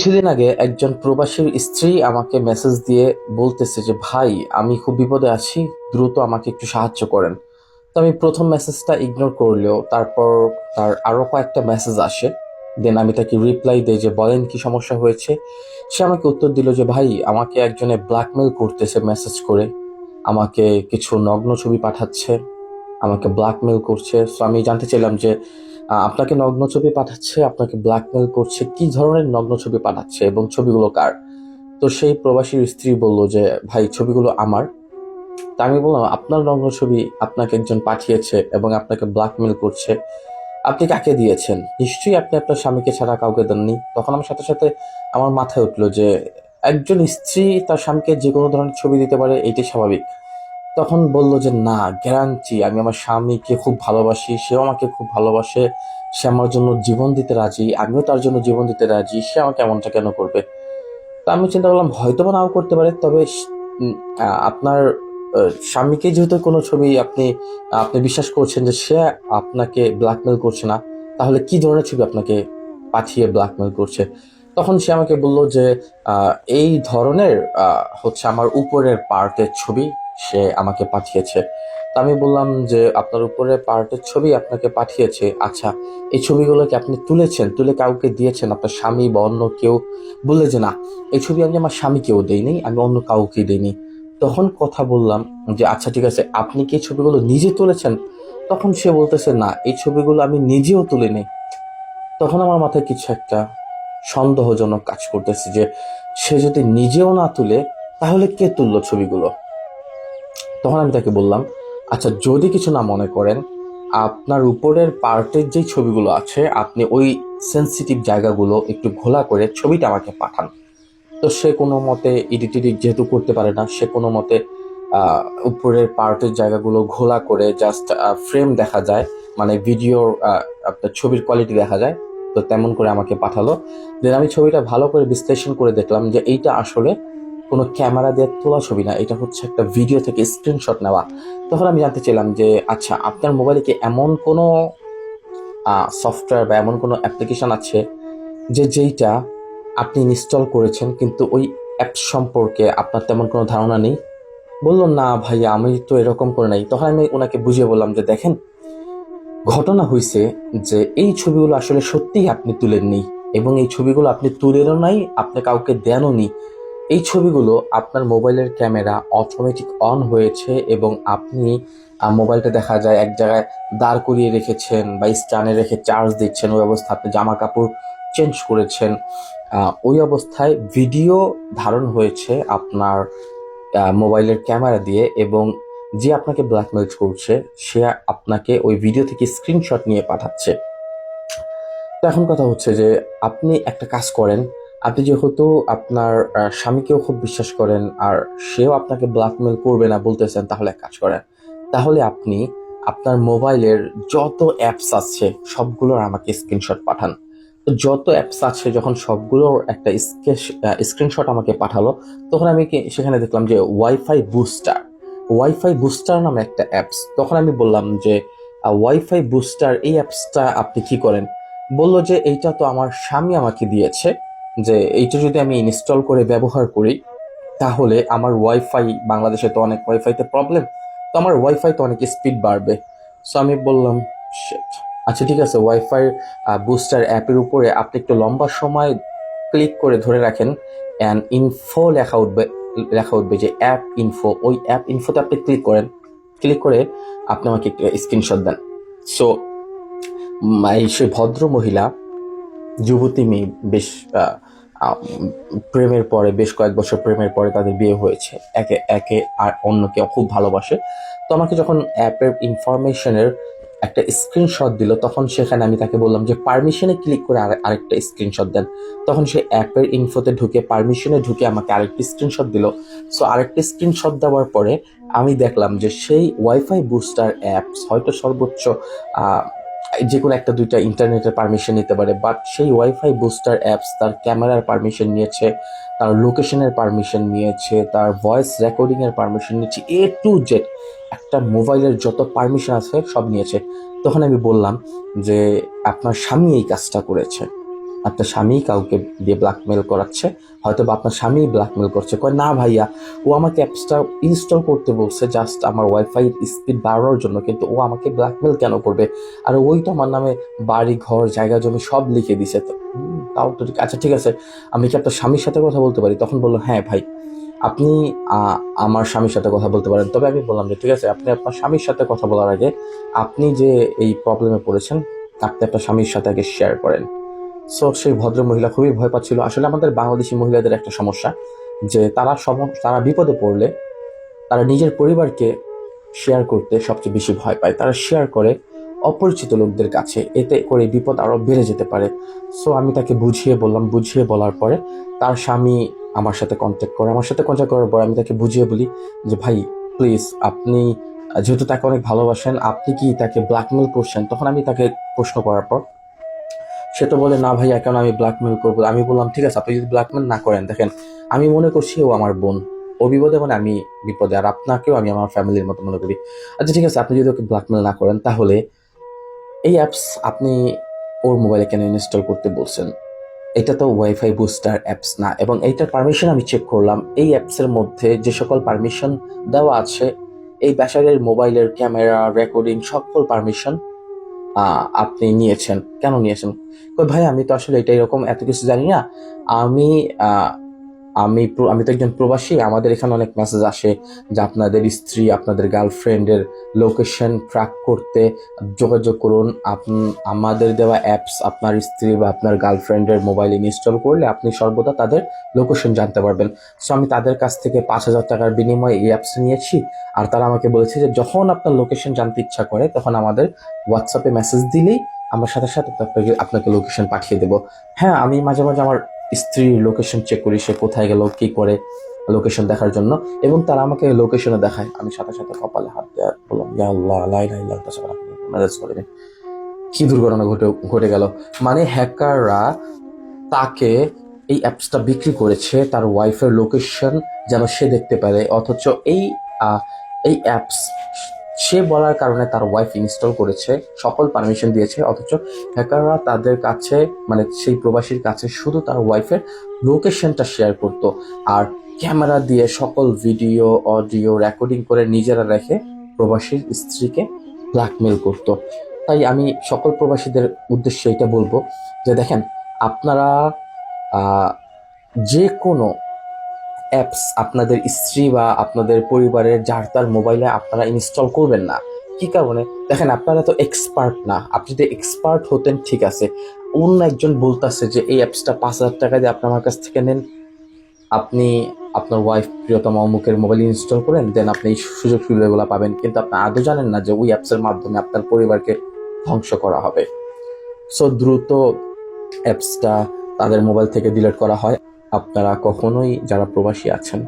কিছুদিন আগে একজন প্রবাসীর স্ত্রী আমাকে মেসেজ দিয়ে বলতেছে যে, ভাই, আমি খুব বিপদে আছি, দ্রুত আমাকে একটু সাহায্য করেন। তো আমি প্রথম মেসেজটা ইগনোর করলেও তারপর তার আরও কয়েকটা মেসেজ আসে। দেন আমি তাকে রিপ্লাই দিই যে, বলেন কি সমস্যা হয়েছে? সে আমাকে উত্তর দিল যে, ভাই, আমাকে একজনে ব্ল্যাকমেল করতেছে মেসেজ করে। আমাকে কিছু নগ্ন ছবি পাঠাচ্ছে, আমাকে ব্ল্যাকমেল করছে। সো আমি জানতে চাইলাম যে আপনাকে নগ্ন ছবি পাঠাচ্ছে, আপনাকে ব্ল্যাকমেল করছে, কি ধরনের নগ্ন ছবি পাঠাচ্ছে এবং ছবিগুলো কার? তো সেই প্রবাসীর স্ত্রী বলল যে, ভাই, ছবিগুলো আমার। তা আমি বললাম, আপনার নগ্ন ছবি আপনাকে একজন পাঠিয়েছে এবং আপনাকে ব্ল্যাকমেল করছে। আপনি কাকে দিয়েছেন? নিশ্চয়ই আপনি আপনার স্বামীকে ছাড়া কাউকে দেননি। তখন আমার সাথে সাথে আমার মাথায় উঠল যে, একজন স্ত্রী তার স্বামীকে যে কোনো ধরনের ছবি দিতে পারে, এটাই স্বাভাবিক। তখন বলল যে, না গ্যারান্টি আমি আমার স্বামীকে খুব ভালোবাসি, সেও আমাকে খুব ভালোবাসে, সে আমার জন্য জীবন দিতে রাজি, আমিও তার জন্য জীবন দিতে রাজি, সে আমাকে এমনটা কেন করবে? তা আমি চিন্তা করলাম, হয়তো বা নাও করতে পারে, তবে আপনার স্বামীকে যেহেতু কোনো ছবি আপনি আপনি বিশ্বাস করছেন যে সে আপনাকে ব্ল্যাকমেল করছে না, তাহলে কি ধরনের ছবি আপনাকে পাঠিয়ে ব্ল্যাকমেল করছে? তখন সে আমাকে বলল যে এই ধরনের হচ্ছে আমার উপরের পার্টের ছবি সে আমাকে পাঠিয়েছে। তো আমি বললাম যে, আপনার উপরে পার্টের ছবি আপনাকে পাঠিয়েছে। আচ্ছা এই ছবিগুলোকে আপনি তুলেছেন? তুলে কাউকে দিয়েছেন? আপনার স্বামী বা অন্য কেউ? বললে যে, না, এই ছবি আমি আমার স্বামীকেও দেইনি, আমি অন্য কাউকে দেইনি। তখন কথা বললাম যে আচ্ছা ঠিক আছে, আপনি কি ছবিগুলো নিজে তুলেছেন? তখন সে বলতেছে, না, এই ছবিগুলো আমি নিজেও তুলিনি। তখন আমার মাথায় কিছু একটা সন্দেহজনক কাজ করতেছে যে, সে যদি নিজেও না তুলে, তাহলে কে তুললো ছবিগুলো? তখন আমি তাকে বললাম আচ্ছা যদি কিছু না মনে করেন, আপনার উপরের পার্টের যে ছবিগুলো আছে, আপনি ওই সেন্সিটিভ জায়গাগুলো একটু ঘোলা করে ছবিটা আমাকে পাঠান। তো সে কোনো মতে এডিট এডিট যেহেতু করতে পারে না, সে কোনো মতে উপরের পার্টের জায়গাগুলো ঘোলা করে জাস্ট ফ্রেম দেখা যায় মানে ভিডিওর আপনার ছবির কোয়ালিটি দেখা যায়, তো তেমন করে আমাকে পাঠালো। দেন আমি ছবিটা ভালো করে বিশ্লেষণ করে দেখলাম যে এইটা আসলে কোনো ক্যামেরা দিয়ে তোলা ছবি না, এটা হচ্ছে একটা ভিডিও থেকে স্ক্রিনশট নেওয়া। তখন আমি জানতে চাইলাম যে আচ্ছা আপনার মোবাইলে কি এমন কোনো সফটওয়্যার বা এমন কোনো অ্যাপ্লিকেশন আছে যে যেইটা আপনি ইনস্টল করেছেন, কিন্তু ওই অ্যাপ সম্পর্কে আপনার তেমন কোনো ধারণা নেই? বলল, না ভাই আমি তো এরকম করে নাই। তখন আমি ওনাকে বুঝিয়ে বললাম যে, দেখেন, ঘটনা হয়েছে যে, এই ছবিগুলো আসলে সত্যিই আপনি তুলেননি এবং এই ছবিগুলো আপনি তুলেনও নাই, আপনি কাউকে দেনও নি। এই ছবিগুলো আপনার মোবাইলের ক্যামেরা অটোমেটিক অন হয়েছে এবং আপনি মোবাইলটা দেখা যায় এক জায়গায় দাঁড় করিয়ে রেখেছেন বা স্ট্যান্ডে রেখে চার্জ দিচ্ছেন, ওই অবস্থা আপনি জামা কাপড় চেঞ্জ করেছেন ওই অবস্থায় ভিডিও ধারণ হয়েছে আপনার মোবাইলের ক্যামেরা দিয়ে এবং যে আপনাকে ব্ল্যাকমেল করছে, সে আপনাকে ওই ভিডিও থেকে স্ক্রিনশট নিয়ে পাঠাচ্ছে। তো এখন কথা হচ্ছে যে আপনি একটা কাজ করেন আপনি যেহেতু আপনার স্বামীকেও খুব বিশ্বাস করেন আর সেও আপনাকে ব্ল্যাকমেল করবে না বলতেছেন, তাহলে এক কাজ করেন। তাহলে আপনি আপনার মোবাইলের যত অ্যাপস আছে, সবগুলোর আমাকে স্ক্রিনশট পাঠান। তো যত অ্যাপস আছে, যখন সবগুলোর একটা স্ক্রিনশট আমাকে পাঠালো, তখন আমি সেখানে দেখলাম যে ওয়াইফাই বুস্টার ওয়াইফাই বুস্টার নামে একটা অ্যাপস তখন আমি বললাম যে ওয়াইফাই বুস্টার এই অ্যাপসটা আপনি কি করেন? বলল যে, এইটা তো আমার স্বামী আমাকে দিয়েছে। যে এইটা যদি আমি ইনস্টল করে ব্যবহার করি, তাহলে আমার ওয়াইফাই বাংলাদেশে তো অনেক ওয়াইফাইতে প্রবলেম তো আমার ওয়াইফাই তো অনেক স্পিড বাড়বে। সো আমি বললাম আচ্ছা ঠিক আছে ওয়াইফাই বুস্টার অ্যাপের উপরে আপনি একটু লম্বা সময় ক্লিক করে ধরে রাখেন অ্যান্ড ইনফো লেখা উঠবে লেখা উঠবে যে অ্যাপ ইনফো ওই অ্যাপ ইনফোতে আপনি ক্লিক করেন। ক্লিক করে আপনি আমাকে একটা স্ক্রিনশট দেন। সো এই সে ভদ্র মহিলা যুবতী মেয়ে বেশ প্রেমের পরে, বেশ কয়েক বছর প্রেমের পরে তাদের বিয়ে হয়েছে। একে একে আর অন্যকে খুব ভালোবাসে। তো আমাকে যখন অ্যাপের ইনফরমেশনের একটা স্ক্রিনশট দিল, তখন সেখানে আমি তাকে বললাম যে, পারমিশনে ক্লিক করে আর, আরেকটা স্ক্রিনশট দেন। তখন সে অ্যাপের ইনফোতে ঢুকে, পারমিশনে ঢুকে আমাকে আরেকটি স্ক্রিনশট দিল। সো আরেকটি স্ক্রিনশট দেওয়ার পরে আমি দেখলাম যে, সেই ওয়াইফাই বুস্টার অ্যাপস হয়তো সর্বোচ্চ যে কোনো একটা দুইটা ইন্টারনেটের পারমিশন নিতে পারে বাট সেই ওয়াইফাই বুস্টার অ্যাপস তার ক্যামেরার পারমিশন নিয়েছে, তার লোকেশনের পারমিশন নিয়েছে, তার ভয়েস রেকর্ডিংয়ের পারমিশন নিয়েছে এ টু জেড একটা মোবাইলের যত পারমিশন আছে সব নিয়েছে। তখন আমি বললাম যে আপনার স্বামী এই কাজটা করেছে। আপনার স্বামী কাউকে দিয়ে ব্ল্যাকমেল করাচ্ছে হয়তো বা আপনার স্বামী ব্ল্যাকমেল করছে। কয়, না ভাইয়া, ও আমাকে অ্যাপসটা ইনস্টল করতে বলছে জাস্ট আমার ওয়াইফাই স্পিড বাড়ানোর জন্য, কিন্তু ও আমাকে ব্ল্যাকমেল কেন করবে? আর ওই তো আমার নামে বাড়ি, ঘর, জায়গা, জমি সব লিখে দিছে। তো তাও তো আচ্ছা ঠিক আছে, আমি কি আপনার স্বামীর সাথে কথা বলতে পারি? তখন বলল হ্যাঁ ভাই, আপনি আমার স্বামীর সাথে কথা বলতে পারেন। তবে আমি বললাম যে, ঠিক আছে, আপনি আপনার স্বামীর সাথে কথা বলার আগে আপনি যে এই প্রবলেমে পড়েছেন আপনি আপনার স্বামীর সাথে আগে শেয়ার করেন। সো সেই ভদ্র মহিলা খুবই ভয় পাচ্ছিল। আসলে আমাদের বাংলাদেশি মহিলাদের একটা সমস্যা যে তারা সম, তারা বিপদে পড়লে তারা নিজের পরিবারকে শেয়ার করতে সবচেয়ে বেশি ভয় পায়। তারা শেয়ার করে অপরিচিত লোকদের কাছে। এতে করে বিপদ আরও বেড়ে যেতে পারে। সো আমি তাকে বুঝিয়ে বললাম, বুঝিয়ে বলার পরে তার স্বামী আমার সাথে কন্ট্যাক্ট করে। আমার সাথে কন্ট্যাক্ট করার পরে আমি তাকে বুঝিয়ে বলি যে, ভাই প্লিজ আপনি, যেহেতু তাকে অনেক ভালোবাসেন, আপনি কি তাকে ব্ল্যাকমেল করছেন? তখন আমি তাকে প্রশ্ন করার পর সে তো বলে, না ভাইয়া, কেন আমি ব্ল্যাকমেল করব? আমি বললাম, ঠিক আছে, আপনি যদি ব্ল্যাকমেল না করেন, দেখেন, আমি মনে করছি ও আমার বোন। ও বিপদে মানে আমি বিপদে, আর আপনাকেও আমি আমার ফ্যামিলির মতো মনে করি। আচ্ছা ঠিক আছে, আপনি যদি ওকে ব্ল্যাকমেল না করেন, তাহলে এই অ্যাপস আপনি ওর মোবাইলে কেন ইনস্টল করতে বলছেন? এটা তো ওয়াইফাই বুস্টার অ্যাপস না, এবং এইটার পারমিশন আমি চেক করলাম। এই অ্যাপসের মধ্যে যে সকল পারমিশন দেওয়া আছে, এই ব্যাসারের মোবাইলের ক্যামেরা রেকর্ডিং সকল পারমিশন আপনি নিয়েছেন। কেন নিয়েছেন? ভাই, আমি তো আসলে এটা এরকম এত কিছু জানি না। আমি আমি আমি তো একজন প্রবাসী, আমাদের এখানে অনেক মেসেজ আসে যে আপনাদের স্ত্রী, আপনাদের গার্লফ্রেন্ডের লোকেশন ট্র্যাক করতে যোগাযোগ করুন। আমাদের দেওয়া অ্যাপস আপনার স্ত্রী বা আপনার গার্লফ্রেন্ডের মোবাইলে ইনস্টল করলে আপনি সর্বদা তাদের লোকেশন জানতে পারবেন। সো আমি তাদের কাছ থেকে পাঁচ হাজার টাকার বিনিময়ে এই অ্যাপস নিয়েছি। আর তারা আমাকে বলেছে যে যখন আপনার লোকেশন জানতে ইচ্ছা করে, তখন আমাদের হোয়াটসঅ্যাপে মেসেজ দিলেই আমরা সাথে সাথে আপনাকে আপনাকে লোকেশন পাঠিয়ে দেবো। হ্যাঁ আমি মাঝে মাঝে আমার স্ত্রীর লোকেশন চেক করি, সে কোথায় গেল, কি করে লোকেশন দেখার জন্য, এবং তারা আমাকে লোকেশনে দেখায় আমি সাথে সাথে কপালে হাত দেওয়া বললাম আল্লাহ লাই লাই ম্যানেজ করে দিন। কি দুর্ঘটনা ঘটে ঘটে গেল মানে হ্যাকাররা তাকে এই অ্যাপসটা বিক্রি করেছে, তার ওয়াইফের লোকেশন যেন সে দেখতে পারে, অথচ এই এই অ্যাপস সে বলার কারণে তার ওয়াইফ ইনস্টল করেছে, সকল পারমিশন দিয়েছে, অথচ হ্যাকাররা তাদের কাছে মানে সেই প্রবাসীর কাছে শুধু তার ওয়াইফের লোকেশনটা শেয়ার করত। আর ক্যামেরা দিয়ে সকল ভিডিও অডিও রেকর্ডিং করে নিজেরা রেখে প্রবাসীর স্ত্রীকে ব্ল্যাকমেল করত। তাই আমি সকল প্রবাসীদের উদ্দেশ্যে এটা বলব যে দেখেন, আপনারা যে কোনো অ্যাপস আপনাদের স্ত্রী বা আপনাদের পরিবারের যার তার মোবাইলে আপনারা ইনস্টল করবেন না। কি কারণে? দেখেন, আপনারা তো এক্সপার্ট না। আপনি যদি এক্সপার্ট হতেন, ঠিক আছে। অন্য একজন বলতেছে যে, এই অ্যাপসটা পাঁচ হাজার টাকা দিয়ে আপনি আমার কাছ থেকে নেন। আপনি আপনার ওয়াইফ প্রিয়তম অমুকের মোবাইল ইনস্টল করেন দেন আপনি এই সুযোগ সুবিধাগুলো পাবেন। কিন্তু আপনি আদৌ জানেন না যে, ওই অ্যাপসের মাধ্যমে আপনার পরিবারকে ধ্বংস করা হবে। সো দ্রুত অ্যাপসটা তাদের মোবাইল থেকে ডিলিট করা হয়। আপনারা কখনোই যারা প্রবাসী আছেন,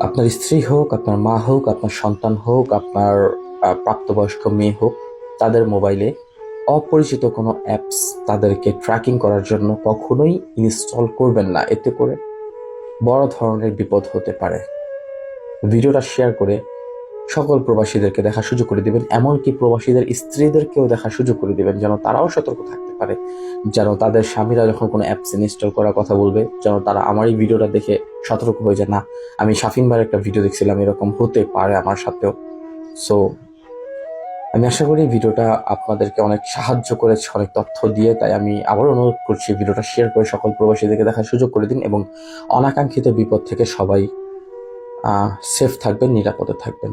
আপনার স্ত্রী হোক, আপনার মা হোক, আপনার সন্তান হোক, আপনার প্রাপ্তবয়স্ক মেয়ে হোক, তাদের মোবাইলে অপরিচিত কোনো অ্যাপস তাদেরকে ট্র্যাকিং করার জন্য কখনোই ইনস্টল করবেন না। এতে করে বড় ধরনের বিপদ হতে পারে। ভিডিওটা শেয়ার করে সকল প্রবাসীদেরকে দেখার সুযোগ করে দিবেন, এমনকি প্রবাসীদের স্ত্রীদেরকেও দেখার সুযোগ করে দিবেন, যেন তারাও সতর্ক থাকতে পারে, যেন তাদের স্বামীরা যখন কোনো অ্যাপস ইনস্টল করার কথা বলবে, যেন তারা আমার এই ভিডিওটা দেখে সতর্ক হয়ে যায়, না, আমি শাফিনবার একটা ভিডিও দেখছিলাম, এরকম হতে পারে আমার সাথেও। সো আমি আশা করি ভিডিওটা আপনাদেরকে অনেক সাহায্য করেছে, অনেক তথ্য দিয়ে, তাই আমি আবার অনুরোধ করছি ভিডিওটা শেয়ার করে সকল প্রবাসীদেরকে দেখার সুযোগ করে দিন এবং অনাকাঙ্ক্ষিত বিপদ থেকে সবাই সেফ থাকবেন, নিরাপদে থাকবেন।